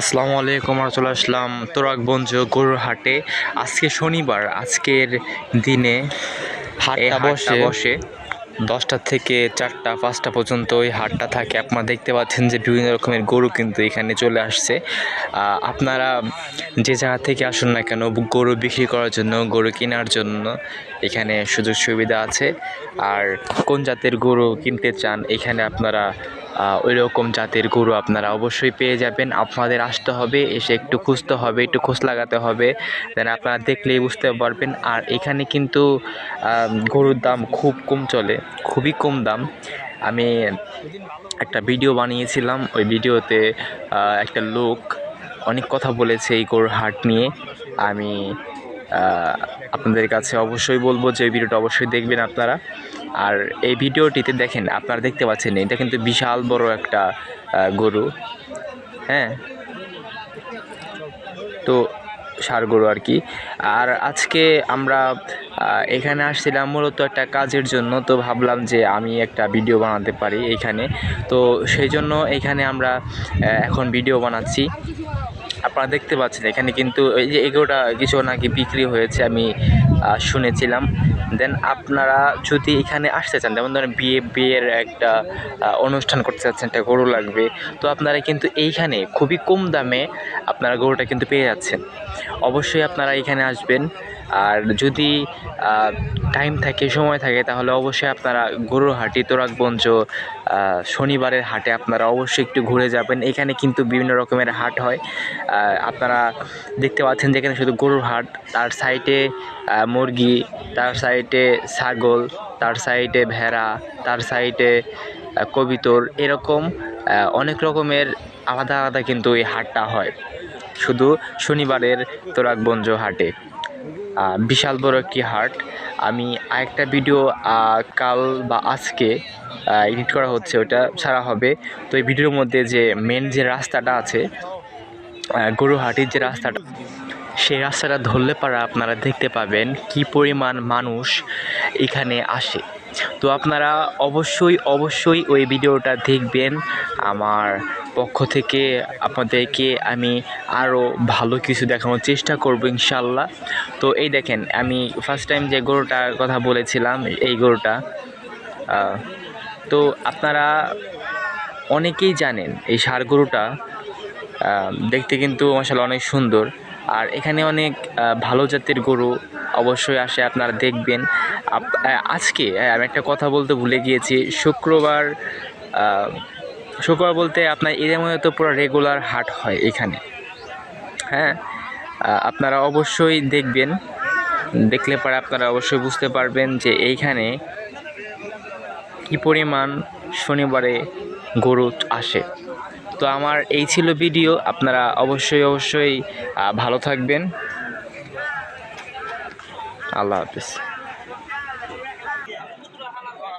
আসসালামু আলাইকুম আমরা চলে আসলাম তোরাকগঞ্জ গরুর হাটে। আজকে শনিবার আজকের দিনে হাটটা বসে। বসে। দশটা থেকে চারটা পাঁচটা পর্যন্ত ওই হাটটা থাকে। আপনারা দেখতে পাচ্ছেন যে বিভিন্ন রকমের গরু কিন্তু এখানে চলে আসছে। আপনারা যে জায়গা থেকে আসুন না কেন গরু বিক্রি করার জন্য গরু কেনার জন্য এখানে সুযোগ সুবিধা আছে। আর কোন জাতের গরু কিনতে চান এখানে আপনারা ওই রকম জাতের গরু আপনারা অবশ্যই পেয়ে যাবেন। আপনাদের আসতে হবে, এসে একটু খুঁজতে হবে, একটু খোঁজ লাগাতে হবে। দেন আপনারা দেখলেই বুঝতে পারবেন। আর এখানে কিন্তু গরুর দাম খুব কম চলে, খুবই কম দাম। আমি একটা ভিডিও বানিয়েছিলাম, ওই ভিডিওতে একটা লোক অনেক কথা বলেছে এই গরুর হাট নিয়ে। আমি আপনাদের কাছে অবশ্যই বলব যে ভিডিওটা অবশ্যই দেখবেন আপনারা। আর এই ভিডিওটিতে দেখেন, আপনারা দেখতে পাচ্ছেন, এটা কিন্তু বিশাল বড় একটা গরু। হ্যাঁ? তো গরু আর কি। আর আজকে আমরা এখানে আসছিলাম মূলত একটা কাজের জন্য, তো ভাবলাম যে আমি একটা ভিডিও বানাতে পারি এখানে। তো সেই জন্য এখানে আমরা এখন ভিডিও বানাচ্ছি। আপনারা দেখতে পাচ্ছেন এখানে কিন্তু এই যে এগোটা কিছু নাকি বিক্রি হয়েছে আমি শুনেছিলাম। দেন আপনারা যদি এখানে আসতে চান যেমন ধরেন বিয়ে বিয়ের একটা অনুষ্ঠান করতে চাচ্ছেন একটা গরু লাগবে তো আপনারা কিন্তু এইখানে খুবই কম দামে আপনারা গরুটা কিন্তু পেয়ে যাচ্ছেন। অবশ্যই আপনারা এখানে আসবেন। আর যদি টাইম থাকে সময় থাকে তাহলে অবশ্যই আপনারা গরুর হাটি তোরাকগঞ্জ আহ, শনিবারের হাটে আপনারা অবশ্যই একটু ঘুরে যাবেন। এখানে কিন্তু বিভিন্ন রকমের হাট হয়। আপনারা দেখতে পাচ্ছেন যে এখানে শুধু গরুর হাট তার সাইডে মুরগি, তার সাইডে ছাগল, তার সাইডে ভেড়া, তার সাইডে কবিতর, এরকম অনেক রকমের আলাদা আলাদা কিন্তু এই হাটটা হয়। শুধু শনিবারের তোরাকগঞ্জ হাটে। বিশাল বড় একটি হাট। আমি আরেকটা ভিডিও কাল বা আজকে এডিট করা হচ্ছে, ওটা ছাড়া হবে। তো এই ভিডিওর মধ্যে যে মেন যে রাস্তাটা আছে গরুহাটির যে রাস্তাটা সেই রাস্তাটা ধরলে পারা আপনারা দেখতে পাবেন কি পরিমাণ মানুষ এখানে আসে। তো আপনারা অবশ্যই অবশ্যই ওই ভিডিওটা দেখবেন। আমার পক্ষ থেকে আপনাদেরকে আমি আরও ভালো কিছু দেখানোর চেষ্টা করব ইনশাল্লাহ। তো এই দেখেন, আমি ফার্স্ট টাইম যে গরুটার কথা বলেছিলাম, এই গরুটা তো আপনারা অনেকেই জানেন এই সার গরুটা দেখতে কিন্তু মশালা অনেক সুন্দর। আর এখানে অনেক ভালো জাতের গরু অবশ্যই আসে, আপনারা দেখবেন। আজকে আমি একটা কথা বলতে ভুলে গিয়েছি, শুক্রবার শুক্রবার বলতে আপনার এর মধ্যে তো পুরো রেগুলার হাট হয় এখানে। হ্যাঁ আপনারা অবশ্যই দেখবেন, দেখলে পরে আপনারা অবশ্যই বুঝতে পারবেন যে এইখানে কি পরিমাণ শনিবারে গরু আসে। তো আমার এই ছিল ভিডিও আপনারা অবশ্যই অবশ্যই ভালো থাকবেন। আল্লাহ হাফিজ।